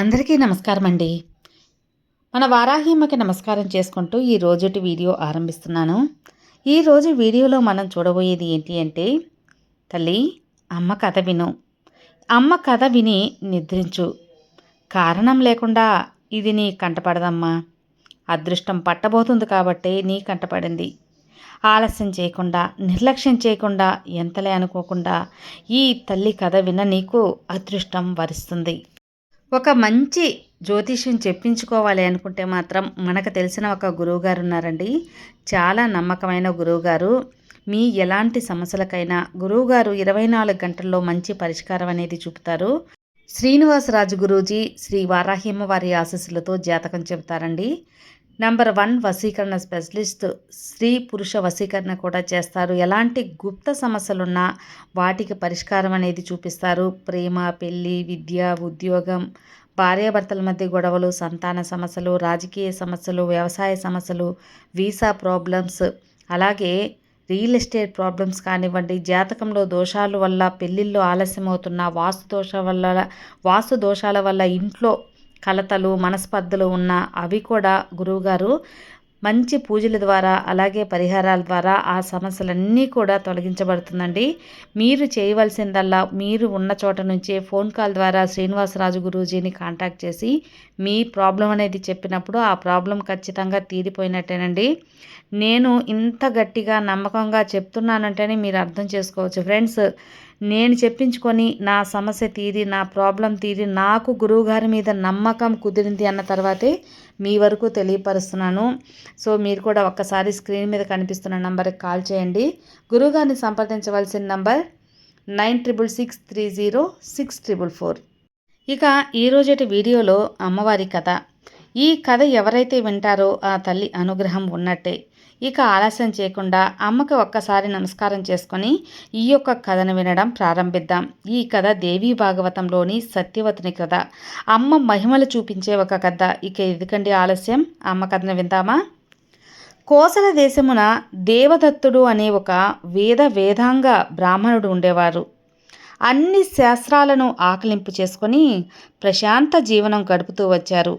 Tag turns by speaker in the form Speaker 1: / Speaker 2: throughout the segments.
Speaker 1: అందరికీ నమస్కారం అండి మన వారాహిమ్మకి నమస్కారం చేసుకుంటూ ఈ రోజుటి వీడియో ఆరంభిస్తున్నాను. ఈరోజు వీడియోలో మనం చూడబోయేది ఏంటి అంటే తల్లి అమ్మ కథ విను. అమ్మ కథ విని నిద్రించు. కారణం లేకుండా ఇది నీ కంటపడదమ్మా అదృష్టం పట్టబోతుంది కాబట్టి నీ కంటపడింది ఆలస్యం చేయకుండా నిర్లక్ష్యం చేయకుండా ఎంతలే అనుకోకుండా ఈ తల్లి కథ విన నీకు అదృష్టం వరిస్తుంది. ఒక మంచి జ్యోతిష్యం చెప్పించుకోవాలి అనుకుంటే మాత్రం మనకు తెలిసిన ఒక గురువుగారు ఉన్నారండి చాలా నమ్మకమైన గురువుగారు. మీ ఎలాంటి సమస్యలకైనా గురువుగారు ఇరవై నాలుగు గంటల్లో మంచి పరిష్కారం అనేది చూపుతారు. శ్రీనివాసరాజు గురూజీ శ్రీ వారాహిమ్మ వారి ఆశీస్సులతో జాతకం చెబుతారండి. నంబర్ వన్ వశీకరణ స్పెషలిస్ట్ స్త్రీ పురుష వశీకరణ కూడా చేస్తారు. ఎలాంటి గుప్త సమస్యలున్నా వాటికి పరిష్కారం అనేది చూపిస్తారు. ప్రేమ పెళ్ళి విద్య ఉద్యోగం భార్యాభర్తల మధ్య గొడవలు సంతాన సమస్యలు రాజకీయ సమస్యలు వ్యవసాయ సమస్యలు వీసా ప్రాబ్లమ్స్ అలాగే రియల్ ఎస్టేట్ ప్రాబ్లమ్స్ కానివ్వండి జాతకంలో దోషాల వల్ల పెళ్ళిళ్ళు ఆలస్యమవుతున్న వాస్తు దోష వల్ల వాస్తు దోషాల వల్ల ఇంట్లో కలతలు మనస్పర్ధలు ఉన్న అవి కూడా గురువుగారు మంచి పూజల ద్వారా అలాగే పరిహారాల ద్వారా ఆ సమస్యలన్నీ కూడా తొలగించబడుతుందండి. మీరు చేయవలసిందల్లా మీరు ఉన్న చోట నుంచే ఫోన్ కాల్ ద్వారా శ్రీనివాసరాజు గురూజీని కాంటాక్ట్ చేసి మీ ప్రాబ్లం అనేది చెప్పినప్పుడు ఆ ప్రాబ్లం ఖచ్చితంగా తీరిపోయినట్టేనండి. నేను ఇంత గట్టిగా నమ్మకంగా చెప్తున్నానంటేనే మీరు అర్థం చేసుకోవచ్చు. ఫ్రెండ్స్ నేను చెప్పించుకొని నా సమస్య తీరి నా ప్రాబ్లం తీరి నాకు గురువుగారి మీద నమ్మకం కుదిరింది అన్న తర్వాతే మీ వరకు తెలియపరుస్తున్నాను. సో మీరు కూడా ఒక్కసారి స్క్రీన్ మీద కనిపిస్తున్న నంబర్కి కాల్ చేయండి. గురువుగారిని సంప్రదించవలసిన number nine triple six three zero six triple four. ఇక ఈరోజటి వీడియోలో అమ్మవారి కథ. ఈ కథ ఎవరైతే వింటారో ఆ తల్లి అనుగ్రహం ఉన్నట్టే. ఇక ఆలస్యం చేయకుండా అమ్మకి ఒక్కసారి నమస్కారం చేసుకొని ఈ యొక్క కథను వినడం ప్రారంభిద్దాం. ఈ కథ దేవీ భాగవతంలోని సత్యవతిని కథ. అమ్మ మహిమలు చూపించే ఒక కథ. ఇక ఎందుకండి ఆలస్యం. అమ్మ కథను విందామా? కోసల దేశమున దేవదత్తుడు అనే ఒక వేద వేదాంగ బ్రాహ్మణుడు ఉండేవారు. అన్ని శాస్త్రాలను ఆకలింపు చేసుకొని ప్రశాంత జీవనం గడుపుతూ వచ్చారు.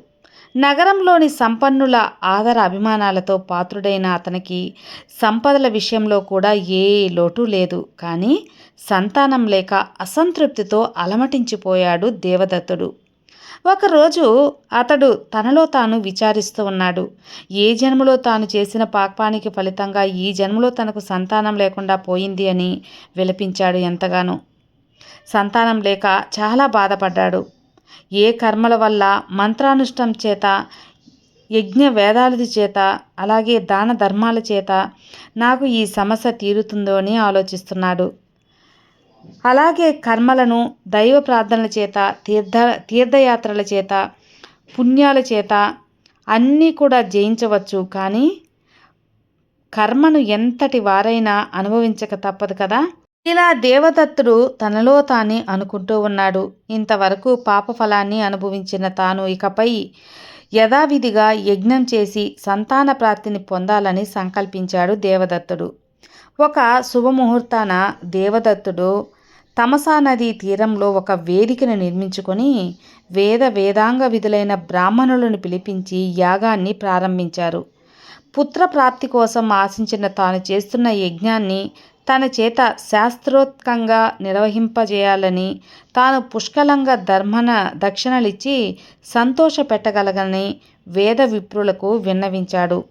Speaker 1: నగరంలోని సంపన్నుల ఆదర అభిమానాలతో పాత్రుడైన అతనికి సంపదల విషయంలో కూడా ఏ లోటు లేదు. కానీ సంతానం లేక అసంతృప్తితో అలమటించిపోయాడు దేవదత్తుడు. ఒకరోజు అతడు తనలో తాను విచారిస్తూ ఉన్నాడు. ఏ జన్మలో తాను చేసిన పాపానికి ఫలితంగా ఈ జన్మలో తనకు సంతానం లేకుండా పోయింది అని విలపించాడు ఎంతగానో. సంతానం లేక చాలా బాధపడ్డాడు. ఏ కర్మల వల్ల మంత్రానుష్టం చేత యజ్ఞ వేదాలది చేత అలాగే దాన ధర్మాల చేత నాకు ఈ సమస్య తీరుతుందో అని ఆలోచిస్తున్నాడు. అలాగే కర్మలను దైవ ప్రార్థనల చేత తీర్థ తీర్థయాత్రల చేత పుణ్యాల చేత అన్నీ కూడా జయించవచ్చు. కానీ కర్మను ఎంతటి వారైనా అనుభవించక తప్పదు కదా? ఇలా దేవదత్తుడు తనలో తానే అనుకుంటూ ఉన్నాడు. ఇంతవరకు పాపఫలాన్ని అనుభవించిన తాను ఇకపై యథావిధిగా యజ్ఞం చేసి సంతాన ప్రాప్తిని పొందాలని సంకల్పించాడు దేవదత్తుడు. ఒక శుభముహూర్తాన దేవదత్తుడు తమసా నదీ తీరంలో ఒక వేదికను నిర్మించుకొని వేద వేదాంగ విధులైన బ్రాహ్మణులను పిలిపించి యాగాన్ని ప్రారంభించారు. పుత్ర ప్రాప్తి కోసం ఆశించిన తాను చేస్తున్న యజ్ఞాన్ని తన చేత శాస్త్రోత్కంగా నిర్వహింపజేయాలని తాను పుష్కలంగా ధర్మన దక్షిణలిచ్చి సంతోష పెట్టగలగని వేద విప్రులకు విన్నవించాడు.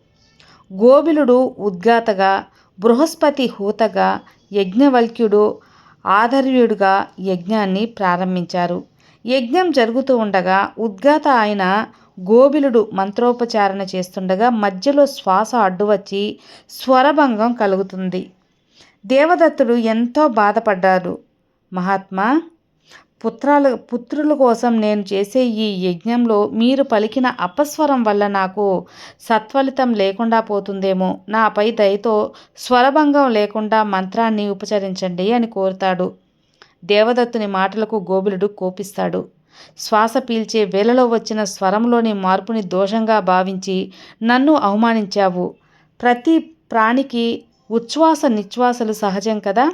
Speaker 1: గోబిలుడు ఉద్గాతగా బృహస్పతి హూతగా యజ్ఞవల్క్యుడు ఆధర్యుడుగా యజ్ఞాన్ని ప్రారంభించారు. యజ్ఞం జరుగుతూ ఉండగా ఉద్గాత ఆయన గోబిలుడు మంత్రోపచారణ చేస్తుండగా మధ్యలో శ్వాస అడ్డువచ్చి స్వరభంగం కలుగుతుంది. దేవదత్తుడు ఎంతో బాధపడ్డారు. మహాత్మా పుత్రాల పుత్రుల కోసం నేను చేసే ఈ యజ్ఞంలో మీరు పలికిన అపస్వరం వల్ల నాకు సత్ఫలితం లేకుండా పోతుందేమో. నాపై దయతో స్వరభంగం లేకుండా మంత్రాన్ని ఉపచరించండి అని కోరుతాడు. దేవదత్తుని మాటలకు గోబులుడు కోపిస్తాడు. శ్వాస పీల్చే వేళలో వచ్చిన స్వరంలోని మార్పుని దోషంగా భావించి నన్ను అవమానించావు. ప్రతి ప్రాణికి ఉచ్ఛ్వాస నిశ్వాసలు సహజం కదా?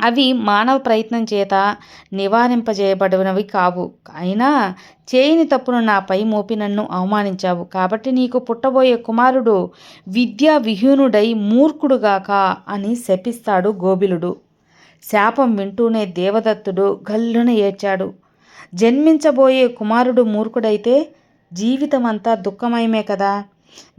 Speaker 1: అవి మానవ ప్రయత్నం చేత నివారింపజేయబడినవి కావు. అయినా చేయని తప్పును నాపై మోపి నన్ను అవమానించావు. కాబట్టి నీకు పుట్టబోయే కుమారుడు విద్యా విహీనుడై మూర్ఖుడుగాక అని శపిస్తాడు గోబిలుడు. శాపం వింటూనే దేవదత్తుడు గల్లున ఏడ్చాడు. జన్మించబోయే కుమారుడు మూర్ఖుడైతే జీవితమంతా దుఃఖమయమే కదా?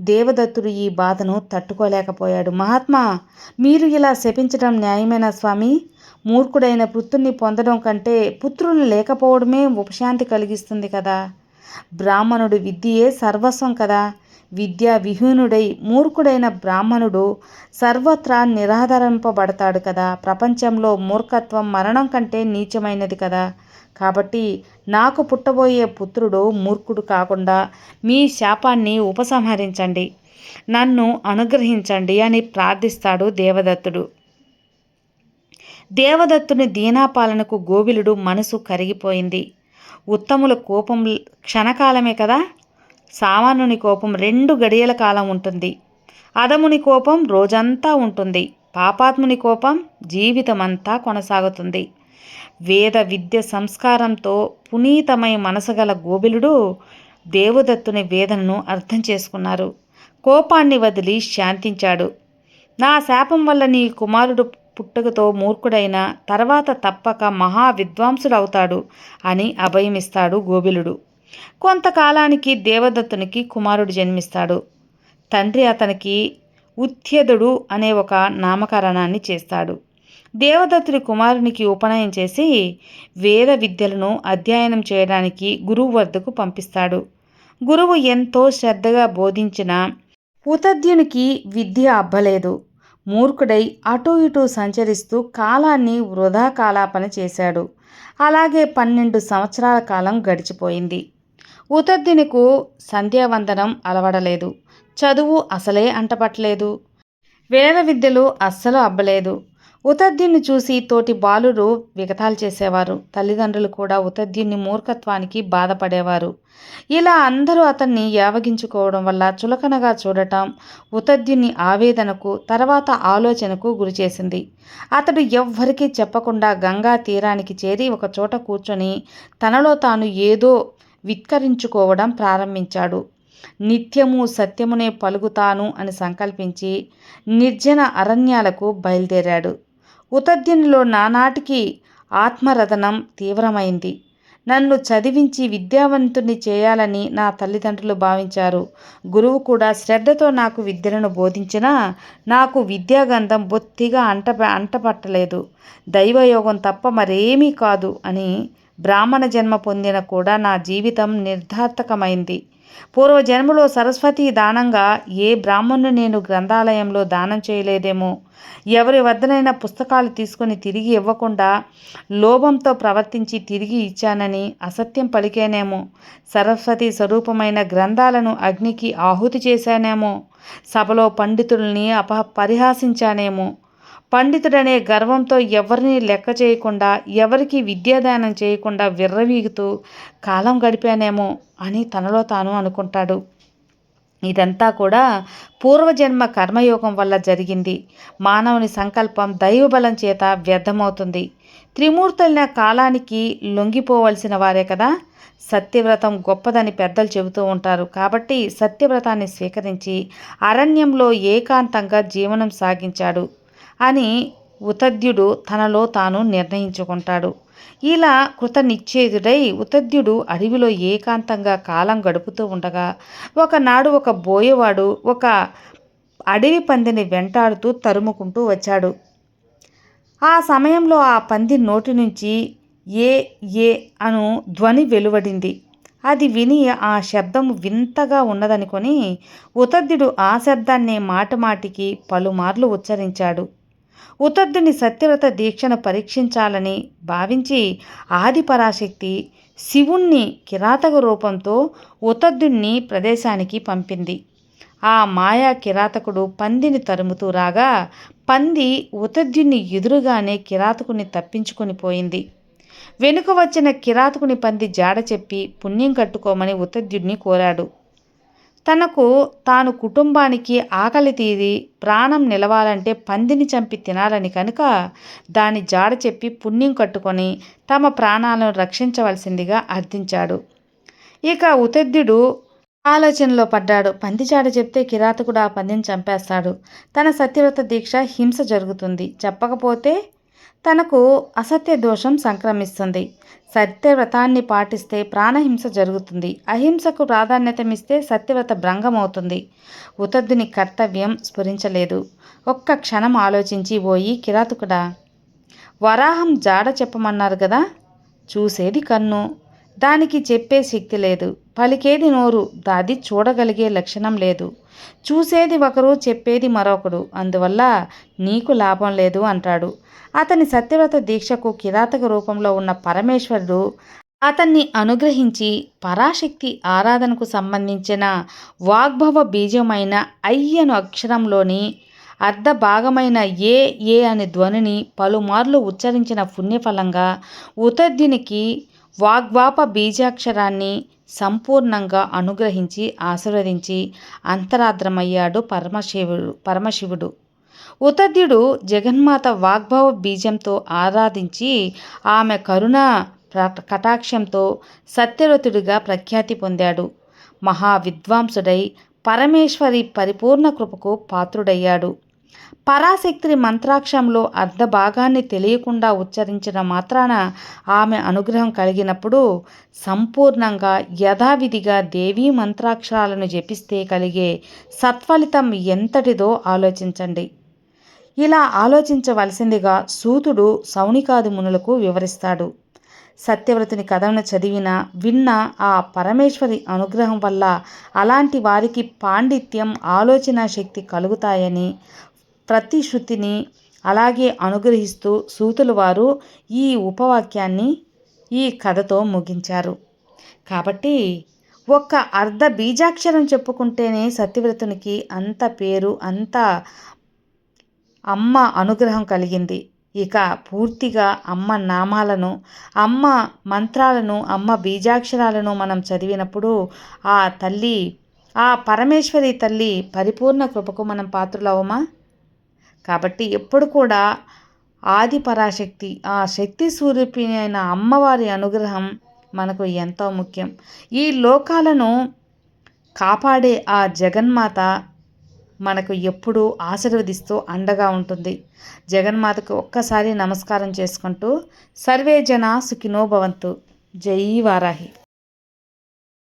Speaker 1: దేవదత్తుడు ఈ బాధను తట్టుకోలేకపోయాడు. మహాత్మా మీరు ఇలా శపించడం న్యాయమేనా స్వామి? మూర్ఖుడైన పుత్రుని పొందడం కంటే పుత్రులు లేకపోవడమే ఉపశాంతి కలిగిస్తుంది కదా. బ్రాహ్మణుడు విద్యయే సర్వస్వం కదా. విద్యా విహీనుడై మూర్ఖుడైన బ్రాహ్మణుడు సర్వత్రా నిరాధరింపబడతాడు కదా. ప్రపంచంలో మూర్ఖత్వం మరణం కంటే నీచమైనది కదా. కాబట్టి నాకు పుట్టబోయే పుత్రుడు మూర్ఖుడు కాకుండా మీ శాపాన్ని ఉపసంహరించండి. నన్ను అనుగ్రహించండి అని ప్రార్థిస్తాడు దేవదత్తుడు. దేవదత్తుని దీనాపాలనకు గోవిలుడు మనసు కరిగిపోయింది. ఉత్తముల కోపం క్షణకాలమే కదా? సామాన్యుని కోపం రెండు గడియల కాలం ఉంటుంది. అదముని కోపం రోజంతా ఉంటుంది. పాపాత్ముని కోపం జీవితమంతా కొనసాగుతుంది. వేద విద్య సంస్కారంతో పునీతమై మనసగల గోబిలుడు దేవదత్తుని వేదనను అర్థం చేసుకున్నారు. కోపాన్ని వదిలి శాంతించాడు. నా శాపం వల్ల నీ కుమారుడు పుట్టుకతో మూర్ఖుడైన తర్వాత తప్పక మహా విద్వాంసుడవుతాడు అని అభయమిస్తాడు గోబిలుడు. కొంతకాలానికి దేవదత్తునికి కుమారుడు జన్మిస్తాడు. తండ్రి అతనికి ఉత్యదుడు అనే ఒక నామకరణాన్ని చేస్తాడు. దేవదత్తుడి కుమారునికి ఉపనయనం చేసి వేద విద్యలను అధ్యయనం చేయడానికి గురువు వద్దకు పంపిస్తాడు. గురువు ఎంతో శ్రద్ధగా బోధించిన ఉతద్యునికి విద్య అబ్బలేదు. మూర్ఖుడై అటూ ఇటూ సంచరిస్తూ కాలాన్ని వృధా కాలాపన చేశాడు. అలాగే పన్నెండు సంవత్సరాల కాలం గడిచిపోయింది. ఉతద్యునికు సంధ్యావందనం అలవడలేదు. చదువు అసలే అంటపట్టలేదు. వేద విద్యలు అస్సలు అబ్బలేదు. ఉతద్యుని చూసి తోటి బాలురు విగతాలు చేసేవారు. తల్లిదండ్రులు కూడా ఉతద్యుని మూర్ఖత్వానికి బాధపడేవారు. ఇలా అందరూ అతన్ని యావగించుకోవడం వల్ల చులకనగా చూడటం ఉతద్యుని ఆవేదనకు తర్వాత ఆలోచనకు గురిచేసింది అతడు ఎవ్వరికీ చెప్పకుండా గంగా తీరానికి చేరి ఒక చోట కూర్చొని తనలో తాను ఏదో విత్కరించుకోవడం ప్రారంభించాడు. నిత్యము సత్యమునే పలుకుతాను అని సంకల్పించి నిర్జన అరణ్యాలకు బయలుదేరాడు. ఉతద్యునిలో నానాటికి ఆత్మరథనం తీవ్రమైంది. నన్ను చదివించి విద్యావంతుని చేయాలని నా తల్లిదండ్రులు భావించారు. గురువు కూడా శ్రద్ధతో నాకు విద్యలను బోధించినా నాకు విద్యాగంధం బొత్తిగా అంట అంటపట్టలేదు. దైవయోగం తప్ప మరేమీ కాదు అని బ్రాహ్మణ జన్మ పొందిన కూడా నా జీవితం నిర్ధార్థకమైంది పూర్వజన్మలో సరస్వతి దానంగా ఏ బ్రాహ్మణుని నేను గ్రంథాలయంలో దానం చేయలేదేమో. ఎవరి వద్దనైనా పుస్తకాలు తీసుకొని తిరిగి ఇవ్వకుండా లోభంతో ప్రవర్తించి తిరిగి ఇచ్చానని అసత్యం పలికేనేమో. సరస్వతి స్వరూపమైన గ్రంథాలను అగ్నికి ఆహుతి చేశానేమో. సభలో పండితుల్ని అప పరిహాసించానేమో పండితుడనే గర్వంతో ఎవరిని లెక్క చేయకుండా ఎవరికి విద్యాదానం చేయకుండా విర్రవీగుతూ కాలం గడిపానేమో అని తనలో తాను అనుకుంటాడు. ఇదంతా కూడా పూర్వజన్మ కర్మయోగం వల్ల జరిగింది. మానవుని సంకల్పం దైవబలం చేత వ్యర్థమవుతుంది. త్రిమూర్తులైన కాలానికి లొంగిపోవలసిన వారే కదా. సత్యవ్రతం గొప్పదని పెద్దలు చెబుతూ ఉంటారు. కాబట్టి సత్యవ్రతాన్ని స్వీకరించి అరణ్యంలో ఏకాంతంగా జీవనం సాగించాడు. అని ఉతద్యుడు తనలో తాను నిర్ణయించుకుంటాడు. ఇలా కృతనిచ్చేదుడై ఉతద్యుడు అడవిలో ఏకాంతంగా కాలం గడుపుతూ ఉండగా ఒకనాడు ఒక బోయవాడు ఒక అడవి పందిని వెంటాడుతూ తరుముకుంటూ వచ్చాడు. ఆ సమయంలో ఆ పంది నోటి నుంచి ఏ ఏ అను ధ్వని వెలువడింది. అది విని ఆ శబ్దం వింతగా ఉన్నదనుకొని ఉతద్యుడు ఆ శబ్దాన్ని మాటమాటికి పలుమార్లు ఉచ్చరించాడు. ఉతద్దుని సత్యవ్రత దీక్షను పరీక్షించాలని భావించి ఆదిపరాశక్తి శివుణ్ణి కిరాతక రూపంతో ఉతద్దుణ్ణి ప్రదేశానికి పంపింది. ఆ మాయా కిరాతకుడు పందిని తరుముతూ రాగా పంది ఉతద్యుని ఎదురుగానే కిరాతకుని తప్పించుకొని పోయింది. వెనుక వచ్చిన కిరాతకుని పంది జాడ చెప్పి పుణ్యం కట్టుకోమని ఉతద్యుడిని కోరాడు. తనకు తాను కుటుంబానికి ఆకలి తీరి ప్రాణం నిలవాలంటే పందిని చంపి తినాలని కనుక దాని జాడ చెప్పి పుణ్యం కట్టుకొని తమ ప్రాణాలను రక్షించవలసిందిగా అర్థించాడు. ఇక ఉతద్యుడు ఆలోచనలో పడ్డాడు. పంది జాడ చెప్తే కిరాతకుడు ఆ పందిని చంపేస్తాడు. తన సత్యవ్రత దీక్ష హింస జరుగుతుంది. చెప్పకపోతే తనకు అసత్య దోషం సంక్రమిస్తుంది. సత్యవ్రతాన్ని పాటిస్తే ప్రాణహింస జరుగుతుంది. అహింసకు ప్రాధాన్యతమిస్తే సత్యవ్రత భ్రంగమవుతుంది ఉతద్దుని కర్తవ్యం స్ఫురించలేదు. ఒక్క క్షణం ఆలోచించి పోయి కిరాతకుడా వరాహం జాడ చెప్పమన్నారు కదా చూసేది కన్ను. దానికి చెప్పే శక్తి లేదు. పలికేది నోరు దాది చూడగలిగే లక్షణం లేదు. చూసేది ఒకరు చెప్పేది మరొకడు. అందువల్ల నీకు లాభం లేదు అంటాడు. అతని సత్యవ్రత దీక్షకు కిరాతక రూపంలో ఉన్న పరమేశ్వరుడు అతన్ని అనుగ్రహించి పరాశక్తి ఆరాధనకు సంబంధించిన వాగ్భవ బీజమైన అయ్యను అక్షరంలోని అర్ధ భాగమైన ఏ ఏ అనే ధ్వనిని పలుమార్లు ఉచ్చరించిన పుణ్యఫలంగా ఉతద్యునికి వాగ్వాప బీజాక్షరాన్ని సంపూర్ణంగా అనుగ్రహించి ఆశీర్వదించి అంతరాద్రమయ్యాడు పరమశివుడు పరమశివుడు. ఉతద్యుడు జగన్మాత వాగ్భవ బీజంతో ఆరాధించి ఆమె కరుణ కటాక్షంతో సత్యవ్రతుడిగా ప్రఖ్యాతి పొందాడు. మహా విద్వాంసుడై పరమేశ్వరి పరిపూర్ణ కృపకు పాత్రుడయ్యాడు. పరాశక్తిని మంత్రాక్షంలో అర్ధ భాగాన్ని తెలియకుండా ఉచ్చరించిన మాత్రాన ఆమె అనుగ్రహం కలిగినప్పుడు సంపూర్ణంగా యథావిధిగా దేవీ మంత్రాక్షరాలను జపిస్తే కలిగే సత్ఫలితం ఎంతటిదో ఆలోచించండి. ఇలా ఆలోచించవలసిందిగా సూతుడు సౌనికాది మునులకు వివరిస్తాడు. సత్యవ్రతుని కథను చదివిన విన్న ఆ పరమేశ్వరి అనుగ్రహం వల్ల అలాంటి వారికి పాండిత్యం ఆలోచన శక్తి కలుగుతాయని ప్రతి శృతిని అలాగే అనుగ్రహిస్తూ సూతులు వారు ఈ ఉపవాక్యాన్ని ఈ కథతో ముగించారు. కాబట్టి ఒక్క అర్ధ బీజాక్షరం చెప్పుకుంటేనే సత్యవ్రతునికి అంత పేరు అంత అమ్మ అనుగ్రహం కలిగింది. ఇక పూర్తిగా అమ్మ నామాలను అమ్మ మంత్రాలను అమ్మ బీజాక్షరాలను మనం చదివినప్పుడు ఆ తల్లి ఆ పరమేశ్వరి తల్లి పరిపూర్ణ కృపకు మనం పాత్రులవమా? కాబట్టి ఎప్పుడు కూడా ఆది పరాశక్తి ఆ శక్తి స్వరూపి అయిన అమ్మవారి అనుగ్రహం మనకు ఎంతో ముఖ్యం. ఈ లోకాలను కాపాడే ఆ జగన్మాత మనకు ఎప్పుడూ ఆశీర్వదిస్తూ అండగా ఉంటుంది. జగన్మాతకు ఒక్కసారి నమస్కారం చేసుకుంటూ సర్వే జన సుఖినో భవంతు. జై వారాహి.